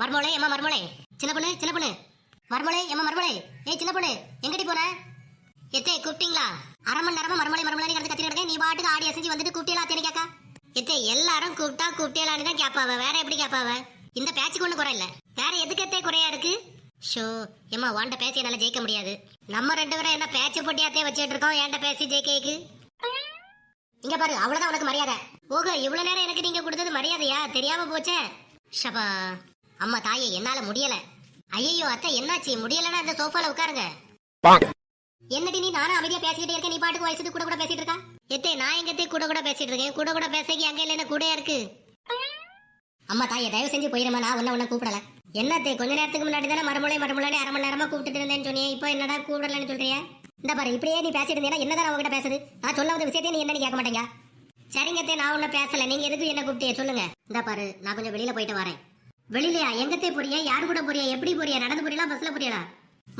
மர்மோளே ஏமா மர்மோளே. சின்ன பொண்ணு சின்ன பொண்ணு. மர்மோளே ஏமா மர்மோளே. ஏய் சின்ன பொண்ணு எங்கடி போற? எத்தே கூப்பிட்டீங்களா? அரை மணி நேரமா மர்மோளை மர்மோளை கிடந்து கத்திட்டு இருக்கேன் நீ பாட்டுக்கு ஆடி அசைஞ்சு வந்துட்டு கூப்பிட்டீங்களா தேடி கேக்கா? எத்தே எல்லாரும் கூப்பிட்டா கூப்பிட்டேலான்னு தான் கேட்பாவ வேற எப்படி கேட்பாவ இந்த பேச்சுக்கு ஒண்ணு குறை இல்ல. வேற எதுக்கு எத்தே குறையா இருக்கு? ஷோ ஏமா வாண்ட பேசி என்னால ஜெயிக்க முடியாது. நம்ம ரெண்டு பேரும் என்ன பேச்சு போட்டியாத்தே வச்சுட்டு இருக்கோம் ஏன்ட பேசி ஜெயிக்க இங்க பாரு அவ்வளவுதான் உனக்கு மரியாதை. ஓகோ இவ்வளவு நேரம் எனக்கு நீங்க கொடுத்தது மரியாதையா? தெரியாம போச்சே. ஷபா. அம்மா தாயே என்னால முடியல. ஐயோ அத்தை என்னாச்சு? முடியலன்னா அந்த சோஃபால உட்காருங்க. என்னடி நீ நானும் அமைதியா பேசிக்கிட்டே இருக்கேன்? நீ பாட்டுக்கு வயசுக்கு கூட கூட பேசிட்டு இருக்கா? எத்தே நான் எங்கத்தே கூட கூட பேசிட்டு இருக்கேன்? கூட கூட பேசக்கு அங்க இல்ல கூட இருக்கு? அம்மா தாயே தயவு செஞ்சு போயிருமா நான் ஒன்ன ஒன்ன கூப்பிடல. என்னத்தே கொஞ்ச நேரத்துக்கு முன்னாடி தானே மறுமொழி மறுமொழி அரை மணி நேரமா கூப்பிட்டுட்டு இருந்தேன்னு சொன்னியே. இப்போ என்னடா கூப்பிடலன்னு சொல்றியா? இந்த பாரு இப்படியே நீ பேசிட்டு இருந்தீங்கன்னா என்னதான் அவங்ககிட்ட பேசுது நான் சொல்ல வந்த விஷயத்தையும் நீ என்னன்னு கேட்க மாட்டேங்க. சரிங்கத்தே நான் ஒன்னும் பேசல. நீங்க எதுக்கு என்ன கூப்பிட்டே சொல்லுங்க. இந்த பாரு நான் கொஞ்சம் வெளியில போயிட்டு வரேன். வெளியிலயா? எங்கத்தே போறியா? யார் கூட போறியா? எப்படி போறியா? நடந்து போறியா பஸ்ல போறியா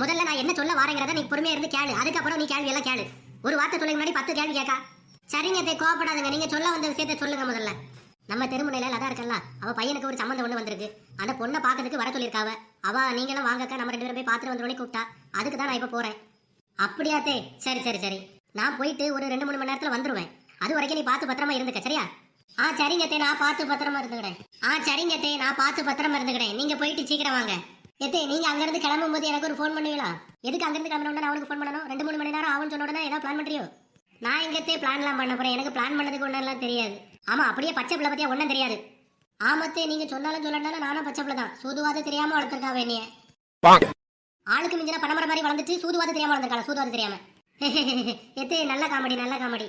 முதல்ல நான் என்ன சொல்ல வரேங்கிறத நீ பொறுமையா இருந்து கேளு. அதுக்கப்புறம் நீ கேள்வி எல்லாம் கேளு. ஒரு வார்த்தை சொல்ல முன்னாடி பத்து கேள்வி கேட்கா சரிங்க தே கோவப்படாதுங்க. நீங்க சொல்ல வந்த விஷயத்த சொல்லுங்க முதல்ல. நம்ம தெருமுனையில லதா இருக்கல்ல அவ பையனுக்கு ஒரு சம்மந்தம் ஒண்ணு வந்திருக்கு. அந்த பொண்ணை பார்க்கறதுக்கு வர சொல்லியிருக்காவ. அவ நீங்களும் வாங்கக்கா நம்ம ரெண்டு பேரும் போய் பாத்துட்டு வந்துடும் கூப்பிட்டா. அதுக்கு தான் நான் இப்ப போறேன். அப்படியா தே? சரி சரி சரி. நான் போயிட்டு ஒரு ரெண்டு மூணு மணி நேரத்துல வந்துருவேன். அது வரைக்கும் நீ பார்த்து பத்திரமா இருந்துக்க சரியா? ஆ சரிங்க தே நான் பார்த்து பத்திரமா இருந்துக்கிறேன். ஆ சரிங்க தே நான் பார்த்து பத்திரமா இருந்துக்கிறேன். நீங்க போயிட்டு சீக்கிரம் வாங்க. எத்தே நீங்க அங்க இருந்து கிளம்பும் போது எனக்கு ஒரு ஃபோன் பண்ணுவீங்களா எதுக்கு அங்க இருந்து கிளம்பணும் நான் அவனுக்கு ஃபோன் பண்ணணும்? ரெண்டு மூணு மணி நேரம் ஆகும்னு சொன்ன உடனே ஏதாவது பிளான் பண்றியோ? நான் எங்கத்தே பிளான்லாம் பண்ண போறேன். எனக்கு பிளான் பண்ணதுக்கு ஒன்றெல்லாம் தெரியாது. ஆமா அப்படியே பச்சை பிள்ளை பத்தியா ஒன்றும் தெரியாது. ஆமத்தே நீங்க சொன்னாலும் சொல்லனாலும் நானும் பச்சை பிள்ளை தான். சூதுவாது தெரியாம வளர்த்துருக்காவ என்னைய. ஆளுக்கு மிஞ்சின பணமர மாதிரி வளர்ந்துட்டு சூதுவாது தெரியாம வளர்ந்துருக்காளா? சூதுவாது தெரியாம. எத்தே நல்ல காமெடி நல்ல காமெடி.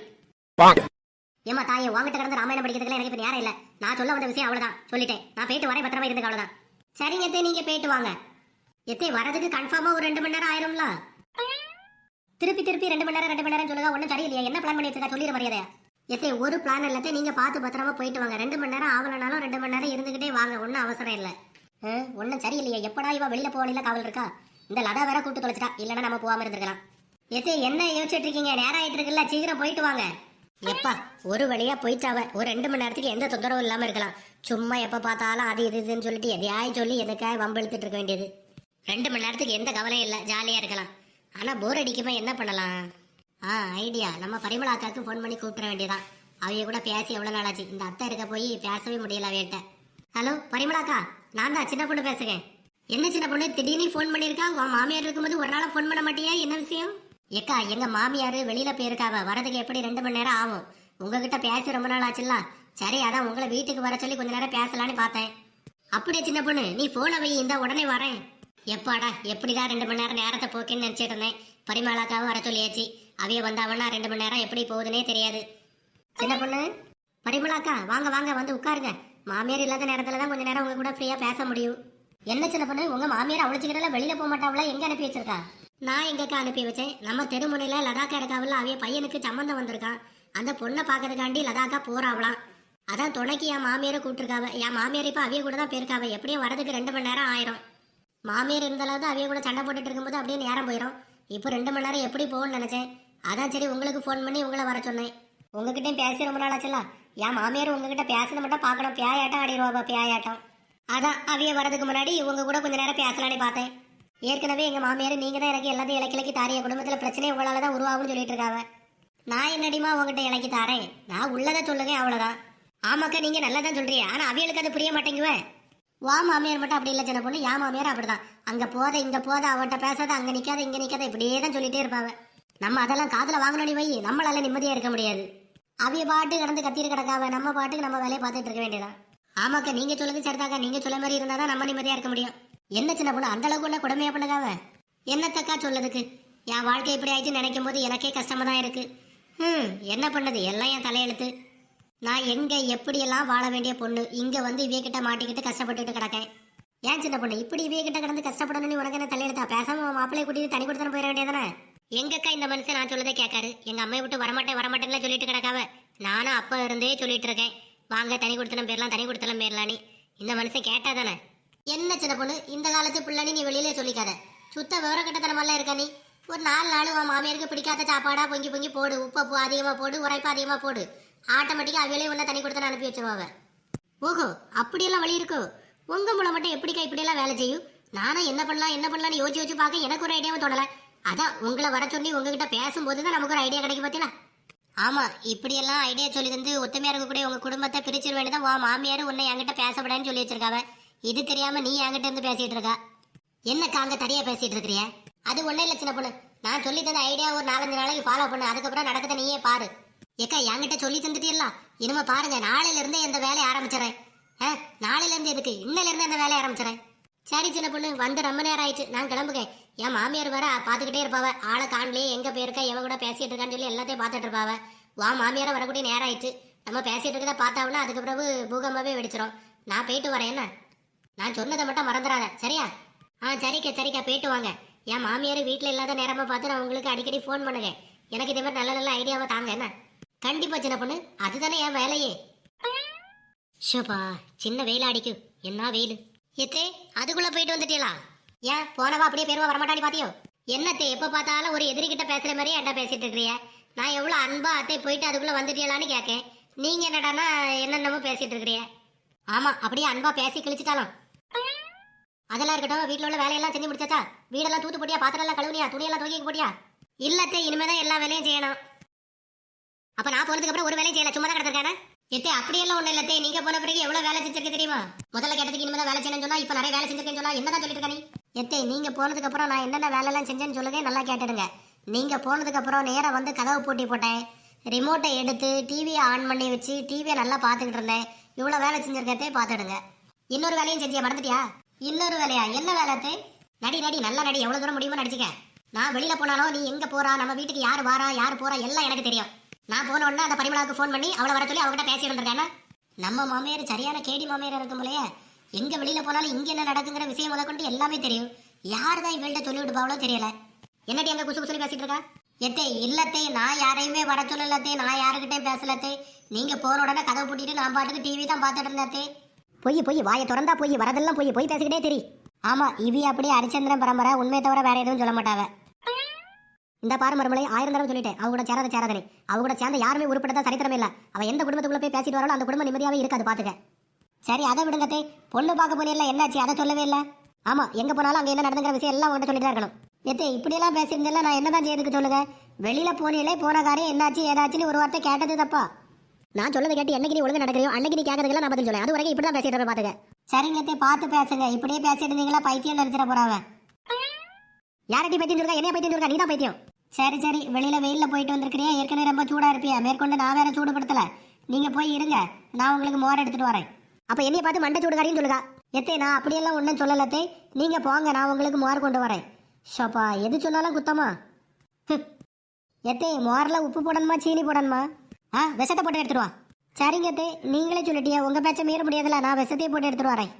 ஏமா தாயே உங்ககிட்ட கிடந்து ராமாயணம் படிக்கிறதுக்கு எனக்கு இப்ப நேரம் இல்ல. நான் சொல்ல வந்த விஷயம் அவ்வளவுதான். சொல்லிட்டேன். நான் போயிட்டு வரேன் பத்திரமா இருந்துக்க அவ்வளவுதான். சரிங்க எத்தே நீங்க போயிட்டு வாங்க. எத்தே வரதுக்கு கன்ஃபார்மா ஒரு ரெண்டு மணி நேரம் ஆயிரும்ல? திருப்பி திருப்பி ரெண்டு மணி நேரம் ரெண்டு மணி நேரம் சொல்லுங்க. ஒன்றும் சரியில்லையா. என்ன பிளான் பண்ணி வச்சிருக்கா சொல்லிட மரியாதையா. எத்தே ஒரு பிளான் இல்லாத நீங்க பார்த்து பத்திரமா போயிட்டு வாங்க. ரெண்டு மணி நேரம் ஆகலனாலும் ரெண்டு மணி நேரம் இருந்துகிட்டே வாங்க. ஒன்றும் அவசரம் இல்லை. ஒன்றும் சரியில்லையா. எப்படா இவ வெளியில போகல காவல் இருக்கா? இந்த லதா வேற கூட்டு தொலைச்சிட்டா. இல்லைன்னா நம்ம போகாம இருந்திருக்கலாம். எத்தே என்ன யோசிச்சுட்டு இருக்கீங்க? நேரம் ஆயிட்டு இருக்குல்ல. சீக்கிரம் போயிட்டு வாங்க. எப்பா ஒரு வழியா போயிட்டாவ ஒரு ரெண்டு மணி நேரத்துக்கு எந்த தொந்தரவும் இல்லாம இருக்கலாம். சும்மா எப்ப பார்த்தாலும் அது இது இதுன்னு சொல்லிட்டு எதையாய் சொல்லி எதுக்காக வம்பெழுத்துட்டு இருக்க வேண்டியது. ரெண்டு மணி நேரத்துக்கு எந்த கவலையும் இல்லை ஜாலியா இருக்கலாம். ஆனா போர் அடிக்குமா என்ன பண்ணலாம்? ஆ ஐடியா நம்ம பரிமளா அக்காவுக்கு ஃபோன் பண்ணி கூப்பிட வேண்டியதான் அவைய கூட பேசி எவ்வளோ நாளாச்சு இந்த அத்தை இருக்க போய் பேசவே முடியல அவையிட்ட ஹலோ பரிமளா அக்கா நான் தான் சின்ன பொண்ணு பேசுகிறேன் என்ன சின்ன பொண்ணு? திடீர்னு ஃபோன் பண்ணியிருக்கா? உன் மாமியார் இருக்கும்போது ஒரு நாளாக ஃபோன் பண்ண மாட்டியா? என்ன விஷயம்? ஏக்கா எங்க மாமியார் வெளியில போயிருக்காவ. வரதுக்கு எப்படி ரெண்டு மணி நேரம் ஆகும்? உங்ககிட்ட பேசி ரொம்ப நாள் ஆச்சுல்ல? சரி அதான் உங்களை வீட்டுக்கு வர சொல்லி கொஞ்ச நேரம் பேசலான்னு பார்த்தேன். அப்படியே சின்ன பொண்ணு நீ போனை வை இந்த உடனே வரேன். எப்பாடா எப்படிடா ரெண்டு மணி நேரம் நேரத்தை போக்கேன்னு நினைச்சிட்டு இருந்தேன். பரிமாளாக்காவை வர சொல்லியாச்சு. அவைய வந்தாவன்னா ரெண்டு மணி நேரம் எப்படி போகுதுன்னே தெரியாது. சின்ன பொண்ணு பரிமளாக்கா வாங்க வாங்க வந்து உட்காருங்க. மாமியார் இல்லாத நேரத்துல தான் கொஞ்ச நேரம் உங்க கூட ஃப்ரீயா பேச முடியும். என்ன சின்ன பொண்ணு உங்க மாமியார் அவ்வளோ வெளியில போக மாட்டாவளா? எங்க அனுப்பி வச்சிருக்கா? நான் எங்கக்கா அனுப்பி வச்சேன். நம்ம தெருமுனையில லதாக்கா இருக்காவில்ல அவைய பையனுக்கு சம்மந்தம் வந்திருக்கான். அந்த பொண்ணை பார்க்கறதுக்காண்டி லடாக்கா போறாவலாம் அதான் துணைக்கு என் மாமியாரை கூப்பிட்டுருக்காவ. என் மாமியார் இப்ப அவிய கூட தான் போயிருக்காவ. எப்படியும் வரதுக்கு ரெண்டு மணி நேரம் ஆயிரும். மாமியார் இருந்தாலும் அவிய கூட சண்டை போட்டுட்டு இருக்கும்போது அப்படியே நேரம் போயிடும் இப்போ ரெண்டு மணி நேரம் எப்படி போகணும்னு நினைச்சேன். அதான் சரி உங்களுக்கு ஃபோன் பண்ணி உங்களை வர சொன்னேன். உங்ககிட்டயும் பேசி ரொம்ப நாள் ஆச்சுல என் மாமியார் உங்ககிட்ட பேசுனது மட்டும் பார்க்கணும். பியாயாட்டம் ஆடிடுவாப்பா பியாயாட்டம் அதான் அவிய வரதுக்கு முன்னாடி உங்க கூட கொஞ்ச நேரம் பேசலான்னு பார்த்தேன். ஏற்கனவே எங்க மாமியார் நீங்க தான் எனக்கு எல்லாத்தையும் இலக்கி இலக்கி தாரிய குடும்பத்துல பிரச்சனை உங்களால தான் உருவாகும்னு சொல்லிட்டு இருக்காவ. நான் என்னடிமா உங்ககிட்ட இலக்கி தாரேன்? நான் உள்ளதை சொல்லுங்க அவ்வளவுதான். ஆமாக்கா நீங்க நல்லா தான் சொல்றீங்க. ஆனா அவியலுக்கு அது புரிய மாட்டேங்குவேன் வா மாமியார் மட்டும் அப்படி இல்லை சின்ன பொண்ணு. யா மாமியார் அப்படிதான். அங்க போத இங்க போத அவட்ட பேசாத அங்க நிக்காத இங்க நிக்காத இப்படியே தான் சொல்லிட்டே இருப்பாவ. நம்ம அதெல்லாம் காதில் வாங்கணும் வை. நம்மளால நிம்மதியா இருக்க முடியாது. அவிய பாட்டு கிடந்து கத்திட்டு கிடக்காவ. நம்ம பாட்டுக்கு நம்ம வேலையை பார்த்துட்டு இருக்க வேண்டியதான் ஆமாக்கா நீங்க சொல்லுங்க சரிதாக்கா. நீங்க சொல்ல மாதிரி இருந்தாதான் நம்ம நிம்மதியா இருக்க முடியும். என்ன சின்ன பொண்ணு அந்த அளவுக்கு ஒண்ணு கொடுமையா பண்ணுகாவ? என்னத்தக்கா சொல்லதுக்கு என் வாழ்க்கை இப்படி ஆயிடுச்சு நினைக்கும் போது எனக்கே கஷ்டமா தான் இருக்கு. ம் என்ன பண்ணது? எல்லாம் என் தலையெழுத்து. நான் எங்க எப்படியெல்லாம் வாழ வேண்டிய பொண்ணு இங்க வந்து இவிய கிட்ட மாட்டிக்கிட்டு கஷ்டப்பட்டுட்டு கிடக்கேன். ஏன் சின்ன பொண்ணு? இப்படி இவிய கிட்ட கிடந்து கஷ்டப்படணும்னு உனக்கு என்ன தலையெழுத்தா? பேசாம மாப்பிள்ளை கூட்டிட்டு தனி கொடுத்தன போயிட வேண்டியதானே எங்கக்கா இந்த மனுஷன்? நான் சொல்லதே கேட்காரு. எங்க அம்மையை விட்டு வரமாட்டேன் வரமாட்டேன்ல சொல்லிட்டு கிடக்காவ? நானும் அப்ப இருந்தே சொல்லிட்டு இருக்கேன். வாங்க தனி கொடுத்தனம் பேர்லாம் தனி கொடுத்தனம் பேர்லான்னு இந்த மனுஷன் கேட்டா தானே? என்ன சின்ன பொண்ணு? இந்த காலத்து பிள்ளைன்னு நீ வெளியிலே சொல்லிக்காத. சுத்த விவரம் கட்டத்தனமெல்லாம் இருக்க நீ. ஒரு நாலு நாள் உன் மாமியாருக்கு பிடிக்காத சாப்பாடா பொங்கி பொங்கி போடு. உப்பு அதிகமாக போடு உரைப்பு அதிகமாக போடு. ஆட்டோமேட்டிக்காக அவையிலே உன்ன தனி கொடுத்து அனுப்பி வச்சிருவாவ ஓஹோ அப்படியெல்லாம் வழி இருக்கோ? உங்க மூலம் மட்டும் எப்படிக்கா இப்படியெல்லாம் வேலை செய்யும்? நானும் என்ன பண்ணலாம் என்ன பண்ணலாம்னு யோசிச்சு யோசிச்சு பார்க்க எனக்கு ஒரு ஐடியாவும் தோணலை. அதான் உங்களை வர சொல்லி உங்ககிட்ட பேசும்போது தான் நமக்கு ஒரு ஐடியா கிடைக்கும் பார்த்தீங்களா ஆமா இப்படியெல்லாம் ஐடியா சொல்லி தந்து ஒத்துமையாக இருக்கக்கூடிய உங்க குடும்பத்தை பிரிச்சிட வேண்டியதான் வா மாமியார் உன்னை என்கிட்ட பேசப்படான்னு சொல்லி வச்சிருக்காவ. இது தெரியாம நீ என்கிட்ட இருந்து பேசிட்டு இருக்கா? என்னக்கா காங்க தனியா பேசிட்டு இருக்கிறிய? அது ஒண்ணு இல்ல சின்ன பொண்ணு. நான் சொல்லி தந்த ஐடியா ஒரு நாலஞ்சு நாளைக்கு ஃபாலோ பண்ணு. அதுக்கப்புறம் நடக்கத நீயே பாரு. ஏக்கா என்கிட்ட சொல்லி தந்துட்டீங்களா இனிமே பாருங்க நாளையில இருந்தே இந்த வேலையை ஆரம்பிச்சிடறேன். ஆ, நாளையில இருந்து எதுக்கு? இன்னையில இருந்து அந்த வேலையை ஆரம்பிச்சிடறேன். சரி சின்ன பொண்ணு வந்து ரொம்ப நேரம் ஆயிடுச்சு. நான் கிளம்புகேன் என் மாமியார் வேற பாத்துக்கிட்டே இருப்பாவ. ஆளை காணலையே எங்க போயிருக்கா எவ கூட பேசிட்டு இருக்கான்னு சொல்லி எல்லாத்தையும் பார்த்துட்டு இருப்பாவ. வா மாமியார வரக்கூடிய நேரம் ஆயிடுச்சு. நம்ம பேசிட்டு இருக்கதை பார்த்தாவுன்னா அதுக்கு பிறகு பூகம்பாவே வெடிச்சிரும். நான் போயிட்டு வரேன் என்ன? நான் சொன்னதை மட்டும் மறந்துடாத சரியா? ஆ சரிக்கா சரிக்கா போயிட்டு வாங்க. என் மாமியார் வீட்டில் இல்லாத நேரமாக பார்த்து நான் உங்களுக்கு அடிக்கடி ஃபோன் பண்ணுங்க எனக்கு இதே மாதிரி நல்ல நல்ல ஐடியாவை தாங்க என்ன? கண்டிப்பாக சின்ன பொண்ணு அதுதானே என் வேலையே. ஷோபா சின்ன வெயில் அடிக்கும் என்ன வெயில்? எத்தே அதுக்குள்ளே போயிட்டு வந்துட்டீங்களா ஏன் போனவா அப்படியே பேருவா வரமாட்டானி பாத்தியோ? என்னத்தே எப்போ பார்த்தாலும் ஒரு எதிரிகிட்ட பேசுகிற மாதிரியே என்கிட்ட பேசிட்டு இருக்கிறிய. நான் எவ்வளோ அன்பா அத்தை போயிட்டு அதுக்குள்ளே வந்துட்டீங்களான்னு கேட்கேன் நீங்கள் என்னடானா என்னென்னமோ பேசிட்டு இருக்கிறிய. ஆமாம் அப்படியே அன்பா பேசி கிழிச்சிட்டாலும். அதெல்லாம் இருக்கட்டும் வீட்டில் உள்ள வேலையெல்லாம் செஞ்சு முடிச்சாச்சா? வீடெல்லாம் தூத்து போட்டியா பாத்திரம் எல்லாம் கழுவுனியா துணியெல்லாம் தூக்கி போட்டியா? இல்லத்தே இனிமேதான் எல்லா வேலையும் செய்யணும். அப்ப நான் போனதுக்கு அப்புறம் ஒரு வேலையும் செய்யல சும்மா தான் கிடந்திருக்கானே? எத்தே அப்படியெல்லாம் ஒண்ணு இல்லத்தே நீங்க போன பிறகு எவ்வளவு வேலை செஞ்சிருக்கு தெரியுமா? முதல்ல கேட்டதுக்கு இனிமேதான் வேலை செய்யணும்னு சொன்னா இப்ப நிறைய வேலை செஞ்சிருக்கேன்னு சொன்னா என்னதான் சொல்லிட்டு இருக்க எத்தே நீங்க போனதுக்கு அப்புறம் நான் என்னென்ன வேலை எல்லாம் செஞ்சேன்னு சொல்லுங்க நல்லா கேட்டுடுங்க. நீங்க போனதுக்கு அப்புறம் நேரா வந்து கதவு பூட்டி போட்டேன். ரிமோட்டை எடுத்து டிவியை ஆன் பண்ணி வச்சு டிவியை நல்லா பார்த்துக்கிட்டு இருந்தேன். இவ்வளவு வேலை செஞ்சிருக்கதே பார்த்துடுங்க. இன்னொரு வேலையும் செஞ்சியா மறந்துட்டியா? இன்னொரு வேலையா? என்ன வேலைத்தே நடி நடி நல்லா நடி. எவ்வளவு தூரம் முடியுமோ நடிச்சுக்க. நான் வெளியில போனாலும் நீ எங்க போறா நம்ம வீட்டுக்கு யார் வாரா யார் போறா எல்லாம் எனக்கு தெரியும். நான் போன உடனே அந்த பரிமளாவுக்கு ஃபோன் பண்ணி அவளை வர சொல்லி அவகிட்ட பேசிட்டு இருந்திருக்கேன் நம்ம மாமியார் சரியான கேடி மாமியார் இருக்கும் எங்க வெளியில போனாலும் இங்க என்ன நடக்குங்கிற விஷயம் முதற்கொண்டு எல்லாமே தெரியும். யார் தான் இவள்கிட்ட சொல்லி விட்டுப்பாவளோ தெரியல. என்னடி அங்க குசு குசுலி பேசிட்டு இருக்கா? எத்தே இல்லத்தே நான் யாரையுமே வர சொல்லலத்தே நான் யாருக்கிட்டையும் பேசலத்தே. நீங்க போன உடனே கதவு பூட்டிட்டு நான் பாட்டுக்கு டிவி தான் பார்த்துட்டு இருந்தேத்தே. பொய் பொய் வாயை திறந்தா பொய் வரதெல்லாம் பொய் பொய் பேசிக்கிட்டே தெரி. ஆமா இவி அப்படியே ஹரிச்சந்திரன் பரம்பரை உண்மையை தவிர வேற எதுவும் சொல்ல மாட்டாவ. இந்த பாரு மறுமலை ஆயிரம் தடவை சொல்லிட்டேன். அவங்க கூட சேராத சேராதனே அவங்க கூட சேர்ந்த யாருமே உருப்பட்டதா சரித்திரமே இல்ல. அவ எந்த குடும்பத்துக்குள்ள போய் பேசிட்டு வரலாம் அந்த குடும்பம் நிம்மதியாவே இருக்காது பாத்துக்க. சரி அதை விடுங்கத்தே பொண்ணு பார்க்க போனீங்கல்ல என்னாச்சு? அதை சொல்லவே இல்ல. ஆமா எங்க போனாலும் அங்க என்ன நடந்துங்கிற விஷயம் எல்லாம் உங்கள்கிட்ட சொல்லிட்டு இருக்கணும். எத்தே இப்படியெல்லாம் பேசியிருந்தேன் நான் என்னதான் செய்யறதுக்கு சொல்லுங்க வெளியில போனீங்களே போன காரியம் என்னாச்சு ஏதாச்சுன்னு ஒரு வார்த்தை கேட்டது தப்பா? நான் சொல்லதை கேட்டு என்னைக்கு நீ ஒழுங்கு நடக்கிறியோ அன்னைக்கு நீ கேட்கறதுக்கெல்லாம் நான் பதில் சொல்லேன் அது வரைக்கும் இப்படி தான் பேசிட்டு இருப்பேன் பாத்துக்க. சரிங்கத்தே பார்த்து பேசுங்க. இப்படியே பேசிட்டு இருந்தீங்களா? பைத்தியம் நினைச்சிட போறாவ. யாரடி பைத்தியம் சொல்லுங்க என்னைய பைத்தியம் சொல்லுங்க நீ தான் பைத்தியம். சரி சரி. வெளியில வெயில்ல போயிட்டு வந்திருக்கிறியா ஏற்கனவே ரொம்ப சூடா இருப்பியா? மேற்கொண்டு நான் வேற சூடுபடுத்தல. நீங்க போய் இருங்க. நான் உங்களுக்கு மோர் எடுத்துட்டு வரேன். அப்ப என்னைய பார்த்து மண்டை சூடுகாரின்னு சொல்லுங்க. எத்தே நான் அப்படியெல்லாம் ஒன்றும் சொல்லலத்தே நீங்க போங்க. நான் உங்களுக்கு மோர் கொண்டு வரேன். ஷப்பா எது சொன்னாலும் குத்தமா. எத்தே மோரில் உப்பு போடணுமா சீனி போடணுமா? ஆ விஷத்தை போட்டு எடுத்துட்டு வா. சரிங்க நீங்களே சொல்லிட்டியா உங்க பேச்ச மீற முடியாதுல நான் விஷத்தையே போட்டு எடுத்துட்டு வரேன்.